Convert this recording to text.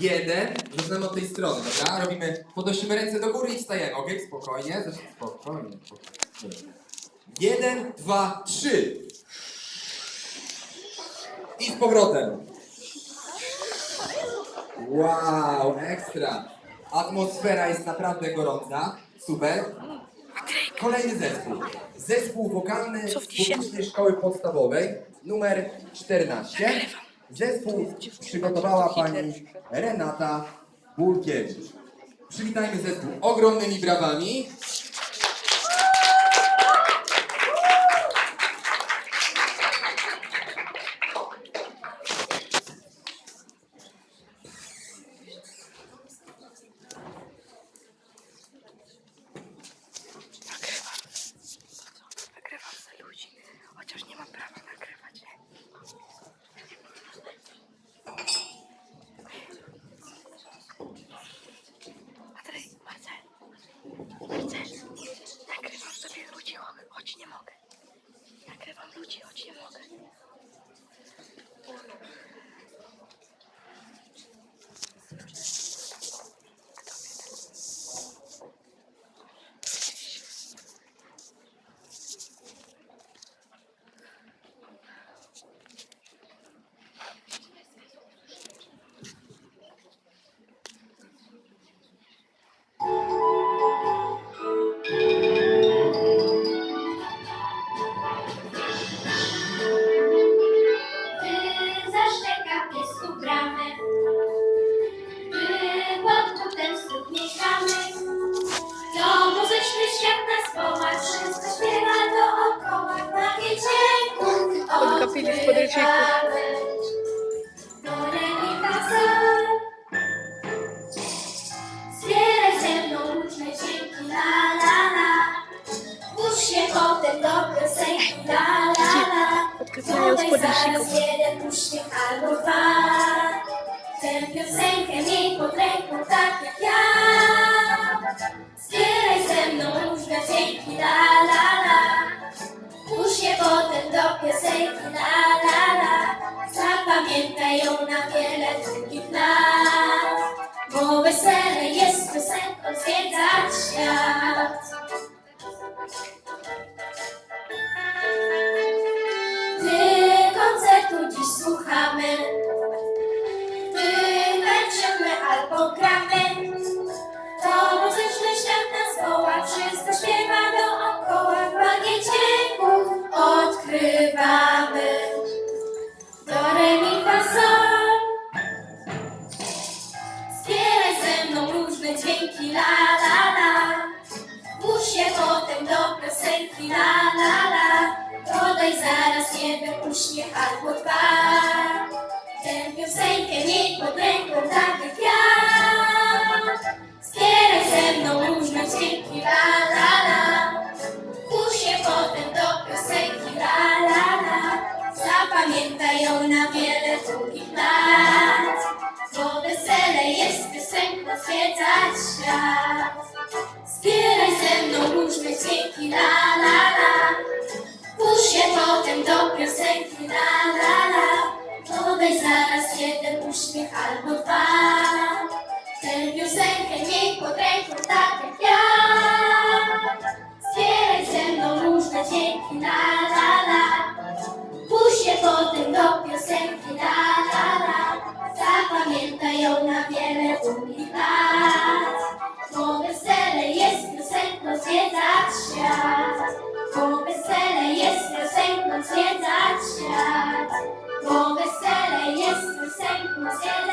jeden. Zaczynamy od tej strony, dobra? Robimy, podnosimy ręce do góry i wstajemy, okej? Spokojnie, zacznij spokojnie. spokojnie. Jeden, dwa, trzy. I z powrotem. Wow, ekstra. Atmosfera jest naprawdę gorąca. Super. Kolejny zespół. Zespół wokalny z Publicznej Szkoły Podstawowej numer 14. Zespół przygotowała pani Renata Bulkiewicz. Przywitajmy zespół ogromnymi brawami. Sol. Zbieraj ze mną różne dźwięki, la la la. Włóż się do piosenki, la la la. Podkreślają z Dodaj zaraz jeden uśmiech albo dwa. Tę piosenkę miej pod tak jak ja. Zapamiętaj ją na wiele długich lat. Bo wesele jest piosenką zwiedzać świat. Dźwięki, la la la. Włóż je potem do piosenki, la la la. Dodaj zaraz jeden uśmiech albo dwa. Tę piosenkę miej pod ręką zwiedzać świat. Zbieraj ze mną różne dźwięki, la la la. Włóż je potem do piosenki, la la la. Dodaj zaraz jeden uśmiech albo dwa. Tę piosenkę miej pod ręką tak jak ja. Zbieraj ze mną różne dźwięki, la la la. Włóż je potem do piosenki, la la la. Zapamiętaj ją na wiele długich lat. To wesele jest piosenką zwiedzać świat. To wesele jest piosenką zwiedzać świat. To wesele jest piosenką zwiedzać świat.